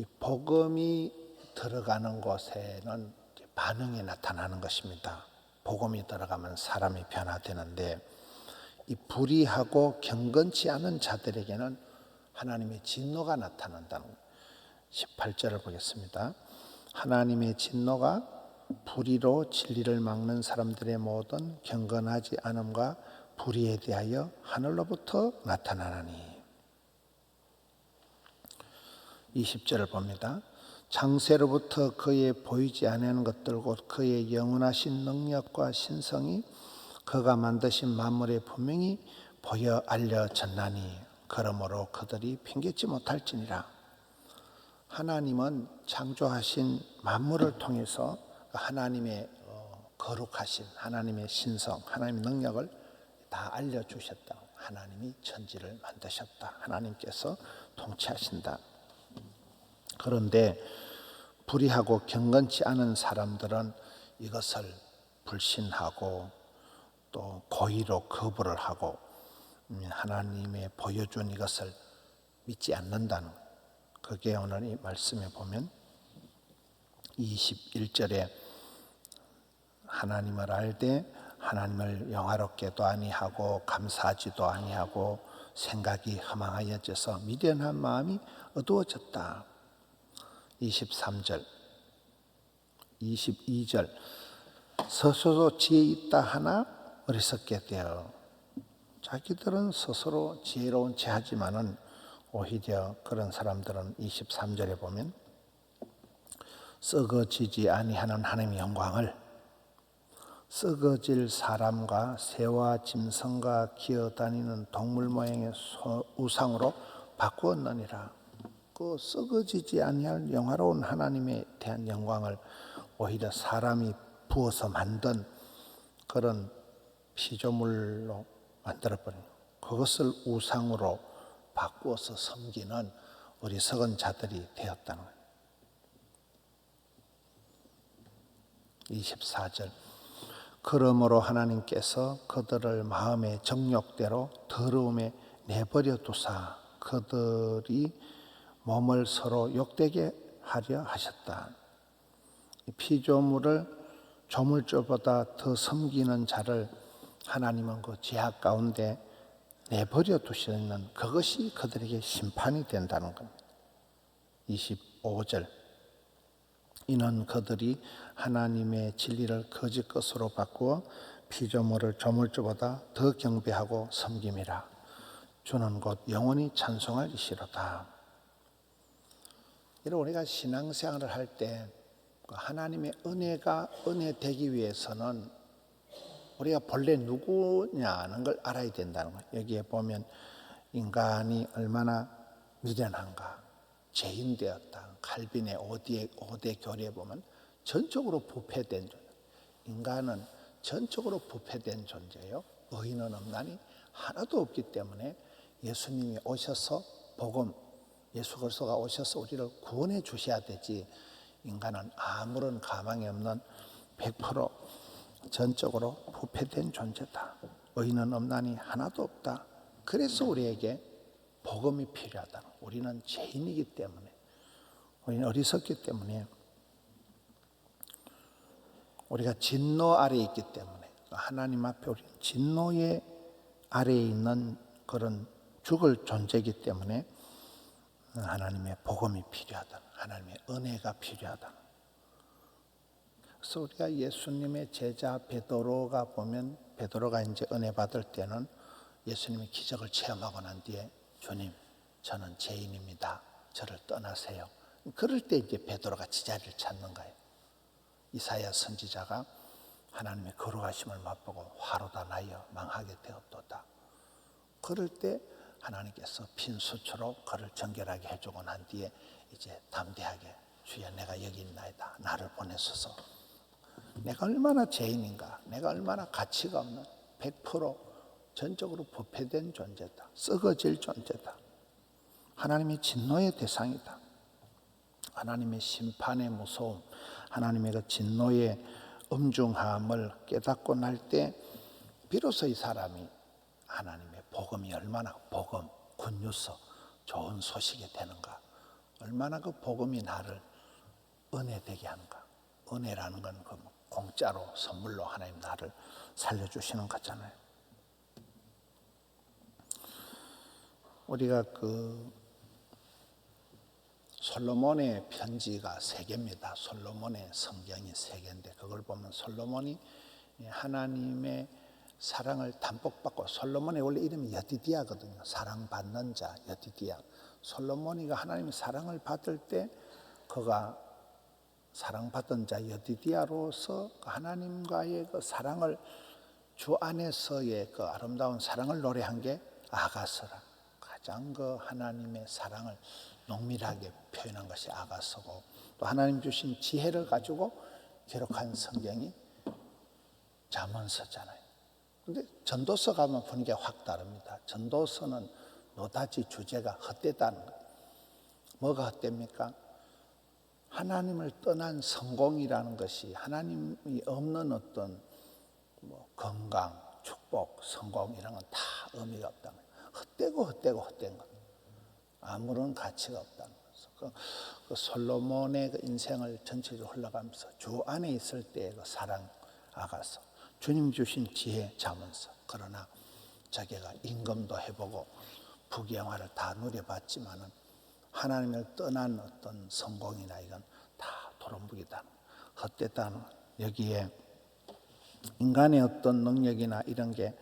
이 복음이 들어가는 곳에는 반응이 나타나는 것입니다. 복음이 들어가면 사람이 변화되는데 이 불의하고 경건치 않은 자들에게는 하나님의 진노가 나타난다는 거예요. 18절을 보겠습니다. 하나님의 진노가 불의로 진리를 막는 사람들의 모든 경건하지 않음과 불의에 대하여 하늘로부터 나타나나니 20절을 봅니다. 장세로부터 그의 보이지 않는 것들 곧 그의 영원하신 능력과 신성이 그가 만드신 만물에 분명히 보여 알려졌나니 그러므로 그들이 핑계치 못할지니라. 하나님은 창조하신 만물을 통해서 하나님의 어, 거룩하신 하나님의 신성, 하나님의 능력을 다 알려주셨다. 하나님이 천지를 만드셨다. 하나님께서 통치하신다. 그런데 불의하고 경건치 않은 사람들은 이것을 불신하고 또 고의로 거부를 하고 음, 하나님의 보여준 이것을 믿지 않는다는 그게 오늘 이 말씀에 보면 21절에 하나님을 알되 하나님을 영화롭게도 아니하고 감사하지도 아니하고 생각이 허망하여져서 미련한 마음이 어두워졌다. 23절, 22절 스스로 지혜 있다 하나 어리석게 되어 자기들은 스스로 지혜로운 체하지만은 오히려 그런 사람들은 23절에 보면 썩어지지 아니하는 하나님의 영광을 썩어질 사람과 새와 짐승과 기어다니는 동물 모양의 우상으로 바꾸었느니라. 그 썩어지지 아니할 영화로운 하나님에 대한 영광을 오히려 사람이 부어서 만든 그런 피조물로 만들어버린 그것을 우상으로 바꾸어서 섬기는 어리석은 자들이 되었다는 거예요. 24절 그러므로 하나님께서 그들을 마음의 정욕대로 더러움에 내버려 두사 그들이 몸을 서로 욕되게 하려 하셨다. 피조물을 조물주보다 더 섬기는 자를 하나님은 그 죄악 가운데 내버려 두시는 그것이 그들에게 심판이 된다는 겁니다. 25절 이는 그들이 하나님의 진리를 거짓 것으로 바꾸어 피조물을 조물주보다 더 경배하고 섬김이라 주는 곧 영원히 찬송할 이시로다. 이런 우리가 신앙생활을 할때 그 하나님의 은혜가 은혜 되기 위해서는 우리가 본래 누구냐는 걸 알아야 된다는 거예요. 여기에 보면 인간이 얼마나 미련한가, 죄인 되었다. 칼빈의 5대, 5대 교리에 보면 전적으로 부패된 존재. 인간은 전적으로 부패된 존재요. 의인은 없나니 하나도 없기 때문에 예수님이 오셔서 복음, 예수 그리스도가 오셔서 우리를 구원해 주셔야 되지. 인간은 아무런 가망이 없는 100% 전적으로 부패된 존재다. 의인은 없나니 하나도 없다. 그래서 우리에게 복음이 필요하다. 우리는 죄인이기 때문에, 우리는 어리석기 때문에, 우리가 진노 아래 있기 때문에, 하나님 앞에 우리 진노의 아래에 있는 그런 죽을 존재이기 때문에 하나님의 복음이 필요하다. 하나님의 은혜가 필요하다. 그래서 우리가 예수님의 제자 베드로가 보면 베드로가 이제 은혜 받을 때는 예수님의 기적을 체험하고 난 뒤에 주님 저는 죄인입니다. 저를 떠나세요. 그럴 때 이제 베드로가 지자리를 찾는 거예요. 이사야 선지자가 하나님의 거룩하심을 맛보고 화로다 나여 망하게 되었도다. 그럴 때 하나님께서 빈수초로 그를 정결하게 해주고 난 뒤에 이제 담대하게 주여 내가 여기 있나이다. 나를 보내소서. 내가 얼마나 죄인인가. 내가 얼마나 가치가 없는 100% 전적으로 부패된 존재다. 썩어질 존재다. 하나님의 진노의 대상이다. 하나님의 심판의 무서움, 하나님의 그 진노의 엄중함을 깨닫고 날 때 비로소 이 사람이 하나님의 복음이 얼마나 복음, 굿뉴스, 좋은 소식이 되는가 얼마나 그 복음이 나를 은혜 되게 하는가. 은혜라는 건 그 공짜로 선물로 하나님 나를 살려주시는 거잖아요. 우리가 그 솔로몬의 편지가 세 개입니다. 솔로몬의 성경이 세 개인데 그걸 보면 솔로몬이 하나님의 사랑을 담복받고 솔로몬의 원래 이름이 여디디아거든요. 사랑받는 자 여디디아. 솔로몬이가 하나님의 사랑을 받을 때 그가 사랑받던 자 여디디아로서 하나님과의 그 사랑을 주 안에서의 그 아름다운 사랑을 노래한 게 아가서라. 가장 그 하나님의 사랑을 농밀하게 표현한 것이 아가서고 또 하나님 주신 지혜를 가지고 기록한 성경이 잠언서잖아요. 근데 전도서 가면 분위기가 확 다릅니다. 전도서는 노다지 주제가 헛되다는 거예요. 뭐가 헛됩니까? 하나님을 떠난 성공이라는 것이 하나님이 없는 어떤 뭐 건강, 축복, 성공 이런 건 다 의미가 없다는 거예요. 헛되고 헛되고 헛된 것. 아무런 가치가 없다는 거죠. 그, 그 솔로몬의 그 인생을 전체적으로 흘러가면서 주 안에 있을 때의 그 사랑 아가서 주님 주신 지혜 자문서. 그러나 자기가 임금도 해보고 부귀영화를 다 누려봤지만은 하나님을 떠난 어떤 성공이나 이건 다 도롱묵이다. 헛됐다는 여기에 인간의 어떤 능력이나 이런 게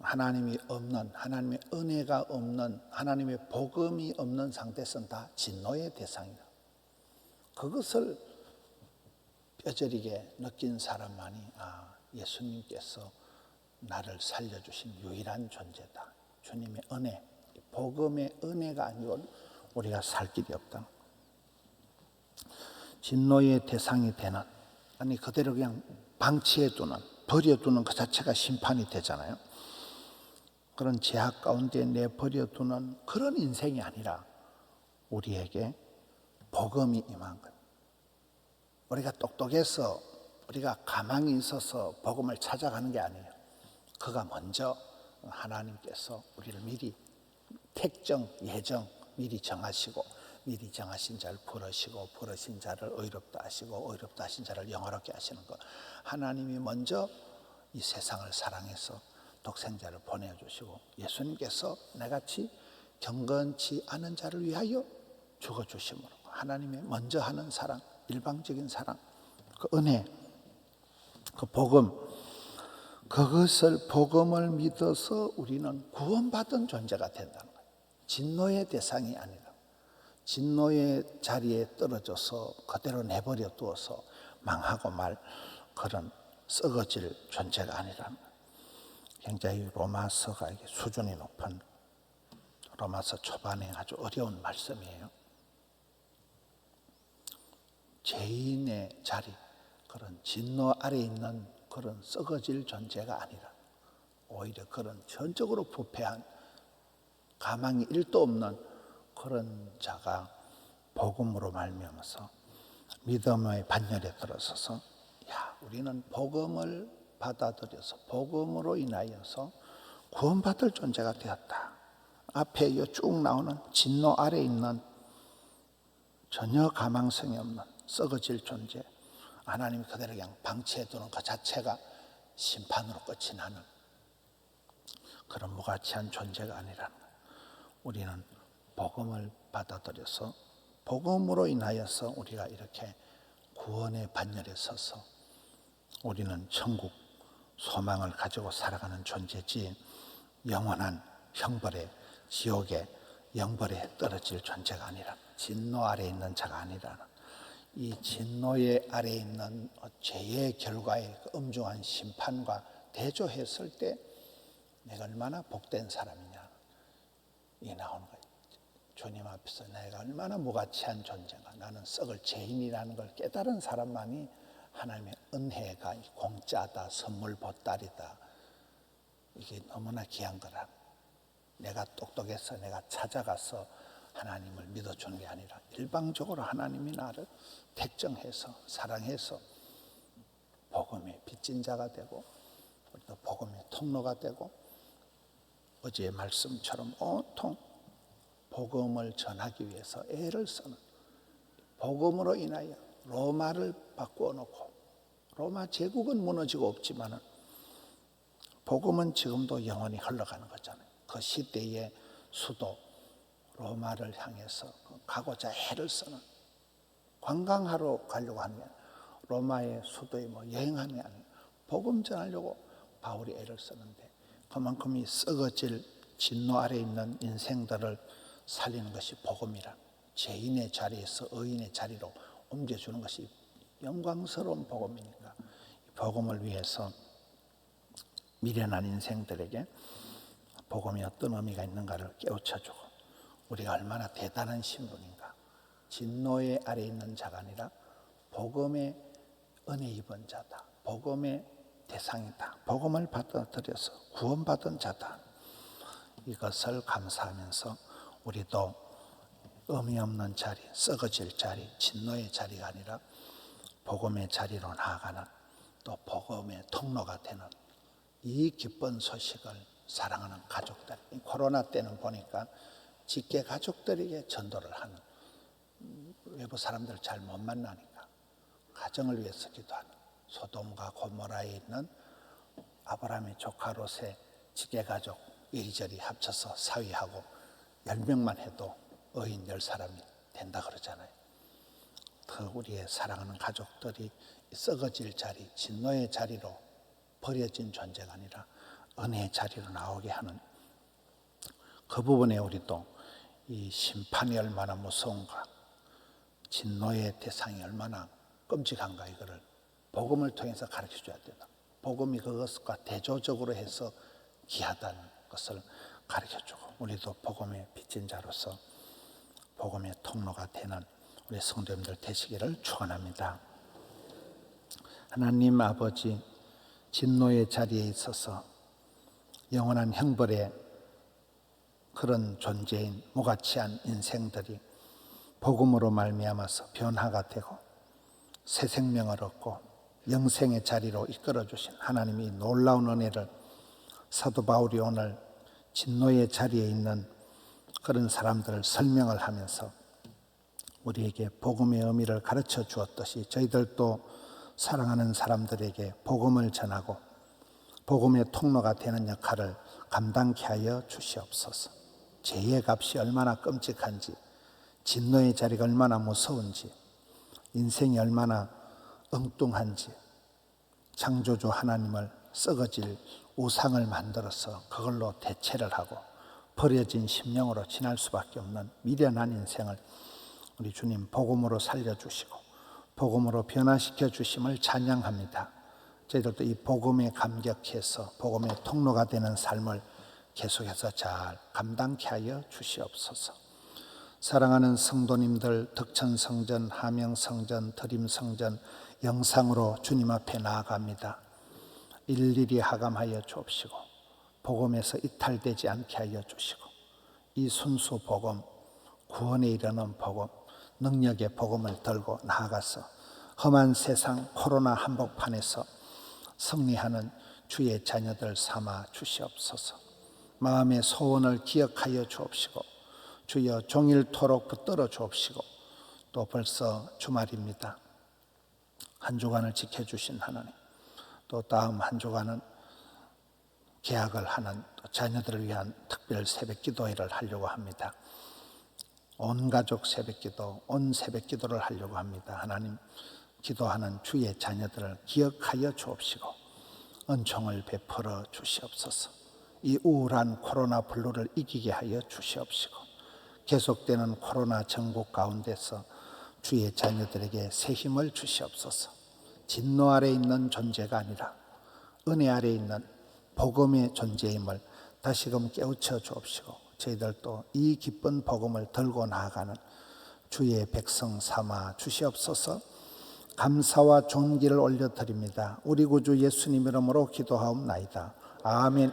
하나님이 없는 하나님의 은혜가 없는 하나님의 복음이 없는 상태에서는 다 진노의 대상이다. 그것을 뼈저리게 느낀 사람만이 아 예수님께서 나를 살려주신 유일한 존재다. 주님의 은혜, 복음의 은혜가 아니고 우리가 살 길이 없다. 진노의 대상이 되는 아니 그대로 그냥 방치해 두는 버려 두는 그 자체가 심판이 되잖아요. 그런 제약 가운데 내버려 두는 그런 인생이 아니라 우리에게 복음이 임한 것. 우리가 똑똑해서 우리가 가망이 있어서 복음을 찾아가는 게 아니에요. 그가 먼저 하나님께서 우리를 미리 택정, 예정, 미리 정하시고 미리 정하신 자를 부르시고 부르신 자를 의롭다 하시고 의롭다 하신 자를 영화롭게 하시는 것. 하나님이 먼저 이 세상을 사랑해서 독생자를 보내주시고 예수님께서 나같이 경건치 않은 자를 위하여 죽어주심으로 하나님의 먼저 하는 사랑, 일방적인 사랑, 그 은혜, 그 복음, 그것을 복음을 믿어서 우리는 구원받은 존재가 된다는 거예요. 진노의 대상이 아니라 진노의 자리에 떨어져서 그대로 내버려 두어서 망하고 말 그런 썩어질 존재가 아니라는 거예요. 굉장히 로마서가 수준이 높은 로마서 초반에 아주 어려운 말씀이에요. 죄인의 자리, 그런 진노 아래 있는 그런 썩어질 존재가 아니라 오히려 그런 전적으로 부패한 가망이 일도 없는 그런 자가 복음으로 말미암아서 믿음의 반열에 들어서서 야 우리는 복음을 받아들여서 복음으로 인하여서 구원받을 존재가 되었다. 앞에 쭉 나오는 진노 아래 있는 전혀 가망성이 없는 썩어질 존재 하나님이 그대로 그냥 방치해 두는 그 자체가 심판으로 끝이 나는 그런 무가치한 존재가 거예요. 우리는 복음을 받아들여서 복음으로 인하여서 우리가 이렇게 구원의 반열에 서서 우리는 천국 소망을 가지고 살아가는 존재지 영원한 형벌에 지옥의 영벌에 떨어질 존재가 아니라 진노 아래 있는 자가 아니라는 이 진노의 아래 있는 죄의 결과의 그 엄중한 심판과 대조했을 때 내가 얼마나 복된 사람이냐 이 나오는 거예요. 주님 앞에서 내가 얼마나 무가치한 존재가 나는 썩을 죄인이라는 걸 깨달은 사람만이 하나님의 은혜가 공짜다 선물 보따리다 이게 너무나 귀한 거라. 내가 똑똑해서 내가 찾아가서 하나님을 믿어주는 게 아니라 일방적으로 하나님이 나를 택정해서 사랑해서 복음의 빚진 자가 되고 또 복음의 통로가 되고 어제의 말씀처럼 온통 복음을 전하기 위해서 애를 쓰는 복음으로 인하여 로마를 바꾸어 놓고 로마 제국은 무너지고 없지만은 복음은 지금도 영원히 흘러가는 거잖아요. 그 시대의 수도 로마를 향해서 가고자 애를 쓰는 관광하러 가려고 아니라 로마의 수도에 뭐 여행하는 게 아니라 복음 전하려고 바울이 애를 쓰는데 그만큼 이 썩어질 진노 아래 있는 인생들을 살리는 것이 복음이라 죄인의 자리에서 의인의 자리로 옮겨주는 것이 영광스러운 복음이니까 이 복음을 위해서 미련한 인생들에게 복음이 어떤 의미가 있는가를 깨우쳐주고 우리가 얼마나 대단한 신분인가. 진노의 아래 있는 자가 아니라 복음의 은혜 입은 자다. 복음의 대상이다. 복음을 받아들여서 구원받은 자다. 이것을 감사하면서 우리도 의미 없는 자리, 썩어질 자리, 진노의 자리가 아니라 복음의 자리로 나아가는 또 복음의 통로가 되는 이 기쁜 소식을 사랑하는 가족들. 이 코로나 때는 보니까 직계 가족들에게 전도를 하는 음, 외부 사람들 잘 못 만나니까 가정을 위해서 기도하는 소돔과 고모라에 있는 아브라함의 조카 롯의 직계 가족 이리저리 합쳐서 사위하고 열 명만 해도 의인 열 사람이 된다 그러잖아요. 그 우리의 사랑하는 가족들이 썩어질 자리, 진노의 자리로 버려진 존재가 아니라 은혜의 자리로 나오게 하는 그 부분에 우리도 이 심판이 얼마나 무서운가, 진노의 대상이 얼마나 끔찍한가 이거를 복음을 통해서 가르쳐 줘야 된다. 복음이 그것과 대조적으로 해서 귀하다는 것을 가르쳐 주고 우리도 복음의 빚진 자로서 복음의 통로가 되는 우리 성도님들 되시기를 축원합니다. 하나님 아버지 진노의 자리에 있어서 영원한 형벌의 그런 존재인 무가치한 인생들이 복음으로 말미암아서 변화가 되고 새 생명을 얻고 영생의 자리로 이끌어 주신 하나님이 놀라운 은혜를 사도 바울이 오늘 진노의 자리에 있는 그런 사람들을 설명을 하면서 우리에게 복음의 의미를 가르쳐 주었듯이 저희들도 사랑하는 사람들에게 복음을 전하고 복음의 통로가 되는 역할을 감당케 하여 주시옵소서. 죄의 값이 얼마나 끔찍한지, 진노의 자리가 얼마나 무서운지, 인생이 얼마나 엉뚱한지, 창조주 하나님을 썩어질 우상을 만들어서 그걸로 대체를 하고 버려진 심령으로 지날 수밖에 없는 미련한 인생을 우리 주님 복음으로 살려주시고 복음으로 변화시켜 주심을 찬양합니다. 저희들도 이 복음에 감격해서 복음의 통로가 되는 삶을 계속해서 잘 감당케 하여 주시옵소서. 사랑하는 성도님들 덕천 성전, 함영성전, 드림 성전 영상으로 주님 앞에 나아갑니다. 일일이 하감하여 주옵시고 복음에서 이탈되지 않게 하여 주시고 이 순수 복음 구원에 이르는 복음 능력의 복음을 들고 나아가서 험한 세상 코로나 한복판에서 승리하는 주의 자녀들 삼아 주시옵소서. 마음의 소원을 기억하여 주옵시고 주여 종일토록 붙들어 주옵시고 또 벌써 주말입니다. 한 주간을 지켜주신 하나님 또 다음 한 주간은 계약을 하는 자녀들을 위한 특별 새벽 기도회를 하려고 합니다. 온 가족 새벽 기도, 온 새벽 기도를 하려고 합니다. 하나님 기도하는 주의 자녀들을 기억하여 주옵시고 은총을 베풀어 주시옵소서. 이 우울한 코로나 블루를 이기게 하여 주시옵시고 계속되는 코로나 전국 가운데서 주의 자녀들에게 새 힘을 주시옵소서. 진노 아래 있는 존재가 아니라 은혜 아래 있는 복음의 존재임을 다시금 깨우쳐 주옵시고 저희들도 이 기쁜 복음을 들고 나아가는 주의 백성 삼아 주시옵소서 감사와 존귀를 올려드립니다. 우리 구주 예수님 이름으로 기도하옵나이다. 아멘.